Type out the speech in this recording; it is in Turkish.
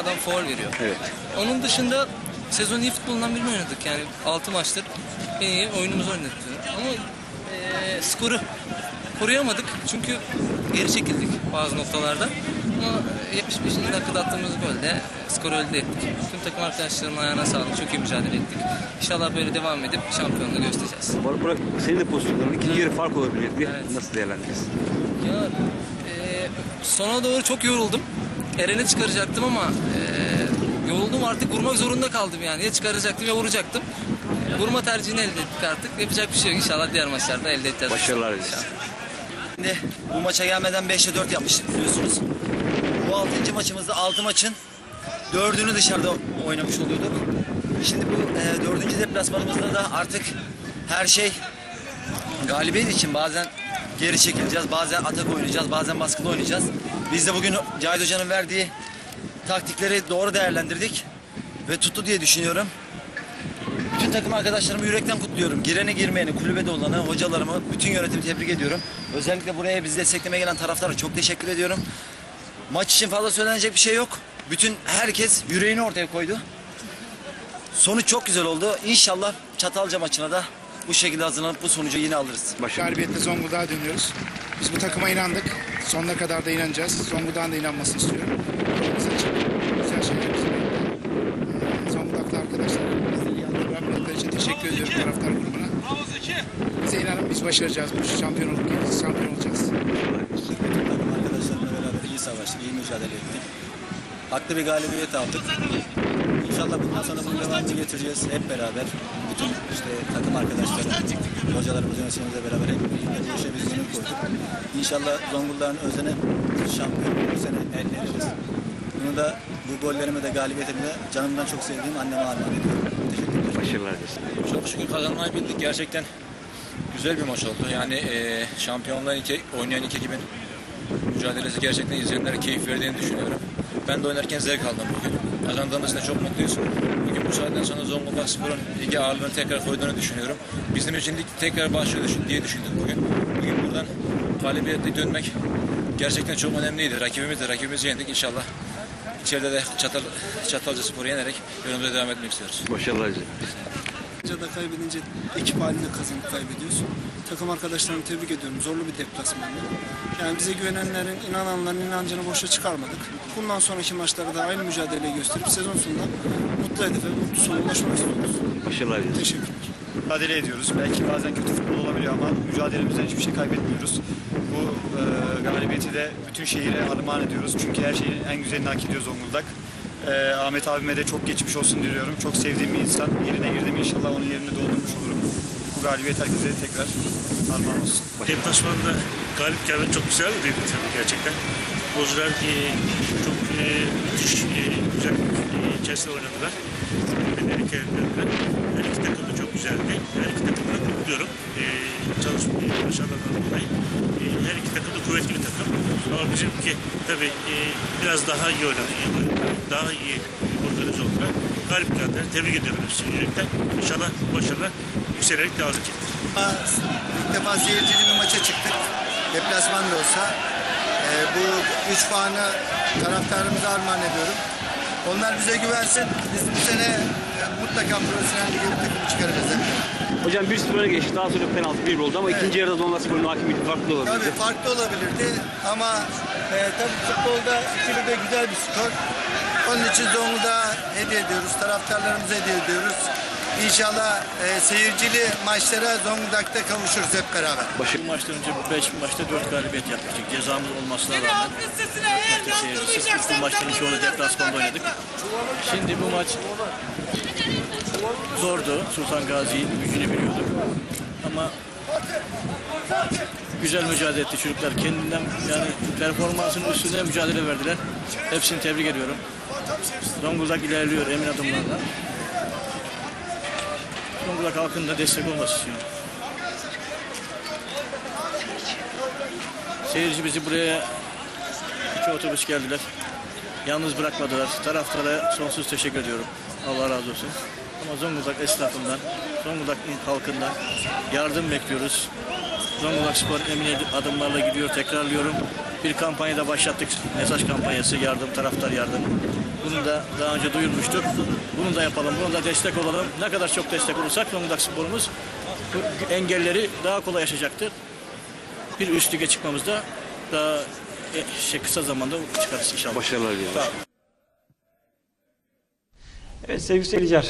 adam foul veriyor. Evet. Onun dışında sezon iyi futbolundan birini oynadık yani 6 maçtır en iyi oyunumuzu oynadık. Ama eee, skoru koruyamadık çünkü geri çekildik bazı noktalarda. Ama 75. dakikada attığımız golde skoru elde ettik. Tüm takım arkadaşlarımın ayağına sağlık. Çok iyi mücadele ettik. İnşallah böyle devam edip şampiyonluğu göstereceğiz. Burak, Burak senin de pozisyonların ikinci yarı fark olabilirdi. Evet. Nasıl değerlendirirsin? Ya eee, sona doğru çok yoruldum. Eren'i çıkaracaktım ama eee, yoruldum artık vurmak zorunda kaldım yani. Ya çıkaracaktım ya vuracaktım. Vurma tercihini elde ettik artık. Yapacak bir şey yok. İnşallah diğer maçlarda elde edeceğiz. Başarılar dileriz. İnşallah. Şimdi bu maça gelmeden 5'e 4 yapmıştık biliyorsunuz. Bu 6. maçımızda 6 maçın 4'ünü dışarıda oynamış oluyorduk. Şimdi bu e, 4. deplasmanımızda da artık her şey galibiyet için bazen geri çekileceğiz, bazen atak oynayacağız, bazen baskılı oynayacağız. Biz de bugün Cahit Hoca'nın verdiği taktikleri doğru değerlendirdik ve tuttu diye düşünüyorum. Bütün takım arkadaşlarımı yürekten kutluyorum. Gireni girmeyeni, kulübede olanı, hocalarımı, bütün yönetimi tebrik ediyorum. Özellikle buraya bizi desteklemeye gelen taraftara çok teşekkür ediyorum. Maç için fazla söylenecek bir şey yok. Bütün herkes yüreğini ortaya koydu. Sonuç çok güzel oldu. İnşallah Çatalca maçına da bu şekilde hazırlanıp bu sonucu yine alırız. Başarılar. Galibiyetle Zonguldak'a dönüyoruz. Biz bu takıma inandık. Sonuna kadar da inanacağız. Zonguldak'ın da inanmasını istiyorum. Yolumuz açık. Güzel şeyler bizi bekliyor. Ee, Zonguldaklı arkadaşlar yalnız bırakmadıkları için teşekkür ediyorum taraftar grubuna. Bize inanın biz başaracağız. Bu şampiyonluk geleceğiz. Şampiyon olacağız. takım arkadaşlarımla beraber iyi savaştık, iyi mücadele ettik. Haklı bir galibiyet aldık. İnşallah bundan sonra bunun devamını getireceğiz hep beraber. Bütün işte takım arkadaşlarım, hocalarımız, yöneticilerimizle beraber hep birlikte bu işe biz gönül koyduk. İnşallah Zonguldak'ın özene şampiyon bu sene elde ederiz. Bunu da bu gollerime de galibiyetime de canımdan çok sevdiğim anneme armağan ediyorum. Teşekkür ederim. Başarılar dileriz. Çok şükür kazanmayı bildik. Gerçekten güzel bir maç oldu. Yani e, şampiyonlar iki, oynayan iki ekibin mücadelesi gerçekten izleyenlere keyif verdiğini düşünüyorum. Ben de oynarken zevk aldım bugün. Kazandığımız için çok mutluyuz. Bugün bu saatten sonra Zonguldak Spor'un ligi ağırlığını tekrar koyduğunu düşünüyorum. Bizim için lig tekrar başlıyor diye düşündük bugün. Bugün buradan galibiyetle dönmek gerçekten çok önemliydi. Rakibimiz de rakibimizi yendik inşallah. İçeride de Çatal, Çatalca Spor'u yenerek yolumuza devam etmek istiyoruz. Başarılar dileriz. da kaybedince ekip halinde kazanıp kaybediyoruz. Takım arkadaşlarımı tebrik ediyorum. Zorlu bir deplasmandı. Yani bize güvenenlerin, inananların inancını boşa çıkarmadık. Bundan sonraki maçlarda da aynı mücadeleyi gösterip sezon sonunda mutlu hedefe, mutlu sona ulaşmak istiyoruz. Başarılar dileriz. Teşekkürler. mücadele ediyoruz. Belki bazen kötü futbol olabiliyor ama mücadelemizden hiçbir şey kaybetmiyoruz. Bu e, galibiyeti de bütün şehire armağan ediyoruz. Çünkü her şeyin en güzelini hak ediyor Zonguldak. E, Ahmet abime de çok geçmiş olsun diliyorum. Çok sevdiğim bir insan. Yerine girdim inşallah onun yerini doldurmuş olurum. Bu galibiyet herkese tekrar armağan olsun. Deplasmanda galip gelmek çok güzel bir duygu tabii gerçekten. Futbolcular e, çok e, müthiş, e, güzel e, içerisinde oynadılar. Her iki, her iki takım çok güzeldi. Her iki takımı da kutluyorum. E, çalışma e, başarılarından dolayı. E, her iki takım da kuvvetli bir takım. Ama bizimki tabii e, biraz daha iyi oynadı. Daha iyi organize oldular. Galip geldiler. Tebrik ediyorum hepsini yürekten. İnşallah başarılar yükselerek devam edecektir. İlk defa seyircili bir maça çıktık. Deplasman da olsa. Ee, bu 3 puanı taraftarımıza armağan ediyorum. Onlar bize güvensin. Biz bu sene e, mutlaka profesyonel bir takım çıkarırız. Hocam 1-0 öne geçti. Daha sonra penaltı 1 oldu ama ikinci yarıda Spor'un hakimiyeti farklı olabilirdi. Tabii farklı olabilirdi ama e, tabii futbolda ikili de güzel bir skor. Onun için Zonguldak'a hediye ediyoruz. Taraftarlarımıza hediye ediyoruz. İnşallah e, seyircili maçlara Zonguldak'ta kavuşuruz hep beraber. Bu maçtan önce 5 maçta 4 galibiyet yapmıştık. Cezamız olmasına rağmen. Maçta seyircisiz. Bu maçtan iki onu deplasmanda oynadık. Şimdi bu maç zordu. Sultan Gazi'nin gücünü biliyorduk. Ama güzel mücadele etti çocuklar. Kendinden yani performansının üstünde mücadele verdiler. Hepsini tebrik ediyorum. Zonguldak ilerliyor emin adımlarla. Zonguldak halkının destek olması istiyorum. Seyirci bizi buraya iki otobüs geldiler. Yalnız bırakmadılar. Taraftara sonsuz teşekkür ediyorum. Allah razı olsun. Ama Zonguldak esnafından, Zonguldak halkından yardım bekliyoruz. Zonguldak Spor emin adımlarla gidiyor. Tekrarlıyorum. Bir kampanyada başlattık. Mesaj kampanyası, yardım, taraftar yardım. Bunu da daha önce duyurmuştuk. Bunu da yapalım, bunu da destek olalım. Ne kadar çok destek olursak Zonguldak sporumuz engelleri daha kolay yaşayacaktır. Bir üst lige çıkmamızda daha e, şey, kısa zamanda çıkarız inşallah. Başarılar diliyorum. Evet sevgili seyirciler,